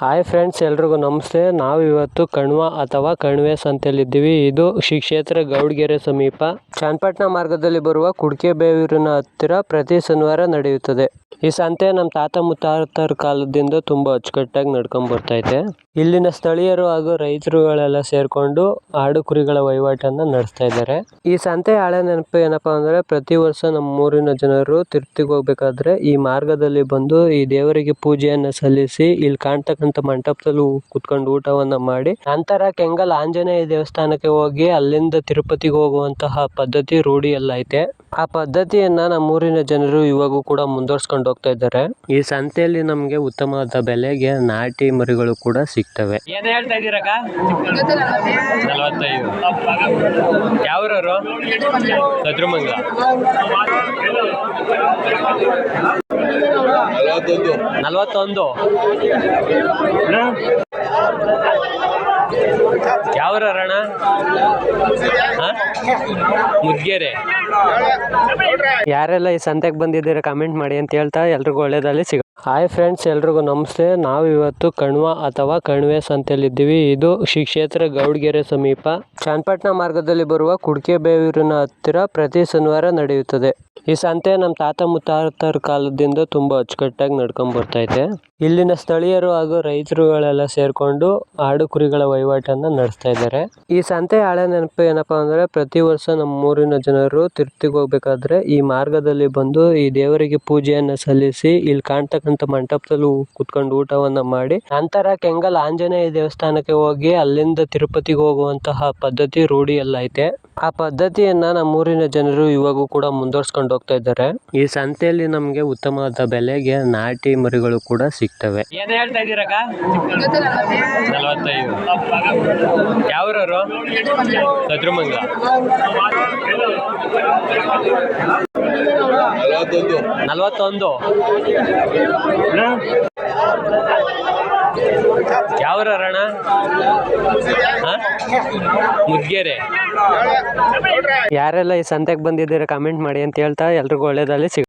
Hi friends ಎಲ್ರಿಗೂ ನಮಸ್ತೆ. ನಾವು ಇವತ್ತು ಕಣ್ವ ಅಥವಾ ಕಣ್ವೆ ಸಂತೆಯಲ್ಲಿದ್ದೀವಿ ಇದು ಶ್ರೀ ಕ್ಷೇತ್ರ ಗೌಡ್ಗೆರೆ ಸಮೀಪ. ಚನ್ನಪಟ್ಟಣ ಮಾರ್ಗದಲ್ಲಿ ಬರುವ ಕುಡ್ಕೆ ಬೇವೂರಿನ ಹತ್ತಿರ ಪ್ರತಿ ಶನಿವಾರ ನಡೆಯುತ್ತದೆ. ಈ ಸಂತೆ ನಮ್ಮ ತಾತ ಮುತ್ತಾತರ ಕಾಲದಿಂದ ತುಂಬಾ ಅಚ್ಚುಕಟ್ಟಾಗಿ ನಡ್ಕೊಂಡ್ ಬರ್ತೈತೆ ಇಲ್ಲಿನ ಸ್ಥಳೀಯರು ಹಾಗೂ ರೈತರುಗಳೆಲ್ಲ ಸೇರಿಕೊಂಡು ಆಡು ಕುರಿಗಳ ವಹಿವಾಟನ್ನ ನಡೆಸ್ತಾ ಇದ್ದಾರೆ. ಈ ಸಂತೆ ಹಳೆ ನೆನಪು ಏನಪ್ಪಾ ಅಂದ್ರೆ, ಪ್ರತಿ ವರ್ಷ ನಮ್ಮ ಊರಿನ ಜನರು ತಿರ್ತಿಗೆ ಹೋಗ್ಬೇಕಾದ್ರೆ ಈ ಮಾರ್ಗದಲ್ಲಿ ಬಂದು ಈ ದೇವರಿಗೆ ಪೂಜೆಯನ್ನು ಸಲ್ಲಿಸಿ ಇಲ್ಲಿ ಕಾಣ್ತಕ್ಕಂಥ ಮಂಟಪದಲ್ಲಿ ಕುತ್ಕೊಂಡು ಊಟವನ್ನ ಮಾಡಿ, ನಂತರ ಕೆಂಗಲ್ ಆಂಜನೇಯ ದೇವಸ್ಥಾನಕ್ಕೆ ಹೋಗಿ ಅಲ್ಲಿಂದ ತಿರುಪತಿಗೆ ಹೋಗುವಂತಹ ಪದ್ಧತಿ ರೂಢಿಯಲ್ಲೈತೆ ಆ ಪದ್ಧತಿಯನ್ನ ನಮ್ಮೂರಿನ ಜನರು ಇವಾಗೂ ಕೂಡ ಮುಂದುವರ್ಸ್ಕೊಂಡು ಹೋಗ್ತಾ ಇದ್ದಾರೆ. ಈ ಸಂತೆಯಲ್ಲಿ ನಮಗೆ ಉತ್ತಮವಾದ ಬೆಲೆಗೆ ನಾಟಿ ಮರಿಗಳು ಕೂಡ ಸಿಗ್ತವೆ. ಏನ್ ಹೇಳ್ತಾ ನಲವತ್ತೊಂದು. ಯಾವ್ರಣ ಮುದ್ಗೆರೆ. ಯಾರೆಲ್ಲ ಈ ಸಂತೆಗೆ ಬಂದಿದ್ದೀರಾ ಕಮೆಂಟ್ ಮಾಡಿ ಅಂತ ಹೇಳ್ತಾ ಎಲ್ರಿಗೂ ಒಳ್ಳೇದಲ್ಲಿ ಸಿಗ ಹಾಯ್ ಫ್ರೆಂಡ್ಸ್ ಎಲ್ರಿಗೂ ನಮಸ್ತೆ. ನಾವು ಇವತ್ತು ಕಣ್ವ ಅಥವಾ ಕಣ್ವೆ ಸಂತೆಯಲ್ಲಿದ್ದೀವಿ. ಇದು ಶ್ರೀ ಕ್ಷೇತ್ರ ಗೌಡ್ಗೆರೆ ಸಮೀಪ. ಚನ್ನಪಟ್ಟಣ ಮಾರ್ಗದಲ್ಲಿ ಬರುವ ಕುಡ್ಕೆ ಬೇವೂರಿನ ಹತ್ತಿರ ಪ್ರತಿ ಶನಿವಾರ ನಡೆಯುತ್ತದೆ. ಈ ಸಂತೆ ನಮ್ಮ ತಾತ ಮುತ್ತಾತರ ಕಾಲದಿಂದ ತುಂಬಾ ಅಚ್ಚುಕಟ್ಟಾಗಿ ನಡ್ಕೊಂಡ್ ಇದೆ ಇಲ್ಲಿನ ಸ್ಥಳೀಯರು ಹಾಗೂ ರೈತರುಗಳೆಲ್ಲ ಸೇರ್ಕೊಂಡು ಆಡು ಕುರಿಗಳ ವಹಿವಾಟನ್ನ ನಡೆಸ್ತಾ ಇದ್ದಾರೆ. ಈ ಸಂತೆ ಹಳೆ ನೆನಪು ಏನಪ್ಪಾ ಅಂದ್ರೆ ಪ್ರತಿ ವರ್ಷ ನಮ್ಮ ಊರಿನ ಜನರು ತಿರುಪ್ತಿಗೆ ಹೋಗ್ಬೇಕಾದ್ರೆ ಈ ಮಾರ್ಗದಲ್ಲಿ ಬಂದು ಈ ದೇವರಿಗೆ ಪೂಜೆಯನ್ನ ಸಲ್ಲಿಸಿ ಇಲ್ಲಿ ಕಾಣ್ತಕ್ಕಂಥ ಮಂಟಪದಲ್ಲಿ ಕುತ್ಕೊಂಡು ಊಟವನ್ನ ಮಾಡಿ ನಂತರ ಕೆಂಗಲ್ ಆಂಜನೇಯ ದೇವಸ್ಥಾನಕ್ಕೆ ಹೋಗಿ ಅಲ್ಲಿಂದ ತಿರುಪತಿಗೆ ಹೋಗುವಂತಹ ಪದ್ಧತಿ ರೂಢಿಯಲ್ಲಿ ಐತೆ ಆ ಪದ್ಧತಿಯನ್ನ ನಮ್ಮೂರಿನ ಜನರು ಇವಾಗೂ ಕೂಡ ಮುಂದುವರ್ಸ್ಕೊಂಡು ಹೋಗ್ತಾ ಇದ್ದಾರೆ. ಈ ಸಂತೆಯಲ್ಲಿ ನಮಗೆ ಉತ್ತಮವಾದ ಬೆಲೆಗೆ ನಾಟಿ ಮರಿಗಳು ಕೂಡ ಸಿಗ್ತವೆ. ಏನ್ ಹೇಳ್ತಾ ಇದೀರಕ್ಕ ನಲವತ್ತೈದು. ಯಾವ್ರವರು? ಸದ್ರಮಂಗ್ಲ ನಲವತ್ತೊಂದು. ಯಾವ್ರಣ ಮುದ್ಗೆರೆ. ಯಾರೆಲ್ಲ ಈ ಸಂತೆಗೆ ಬಂದಿದ್ದೀರಾ ಕಮೆಂಟ್ ಮಾಡಿ ಅಂತ ಹೇಳ್ತಾ ಎಲ್ರಿಗೂ ಒಳ್ಳೇದಲ್ಲಿ ಸಿಗ